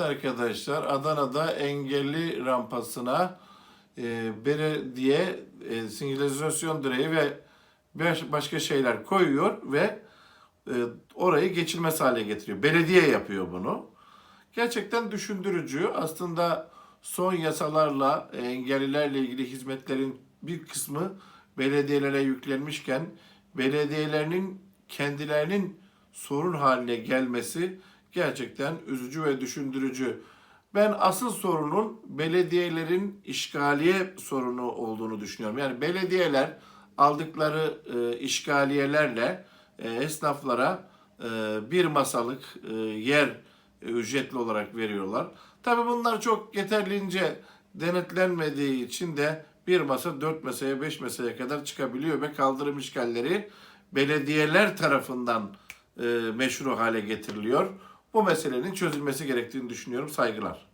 Arkadaşlar Adana'da engelli rampasına e, belediye e, sinyalizasyon direği ve baş- başka şeyler koyuyor ve e, orayı geçilmez hale getiriyor. Belediye yapıyor bunu. Gerçekten düşündürücü. Aslında son yasalarla e, engellilerle ilgili hizmetlerin bir kısmı belediyelere yüklenmişken belediyelerinin kendilerinin sorun haline gelmesi gerçekten üzücü ve düşündürücü. Ben asıl sorunun belediyelerin işgaliye sorunu olduğunu düşünüyorum. Yani belediyeler aldıkları e, işgaliyelerle e, esnaflara e, bir masalık e, yer e, ücretli olarak veriyorlar. Tabii bunlar çok yeterliğince denetlenmediği için de bir masa dört masaya beş masaya kadar çıkabiliyor ve kaldırım işgalleri belediyeler tarafından e, meşru hale getiriliyor. Bu meselenin çözülmesi gerektiğini düşünüyorum. Saygılar.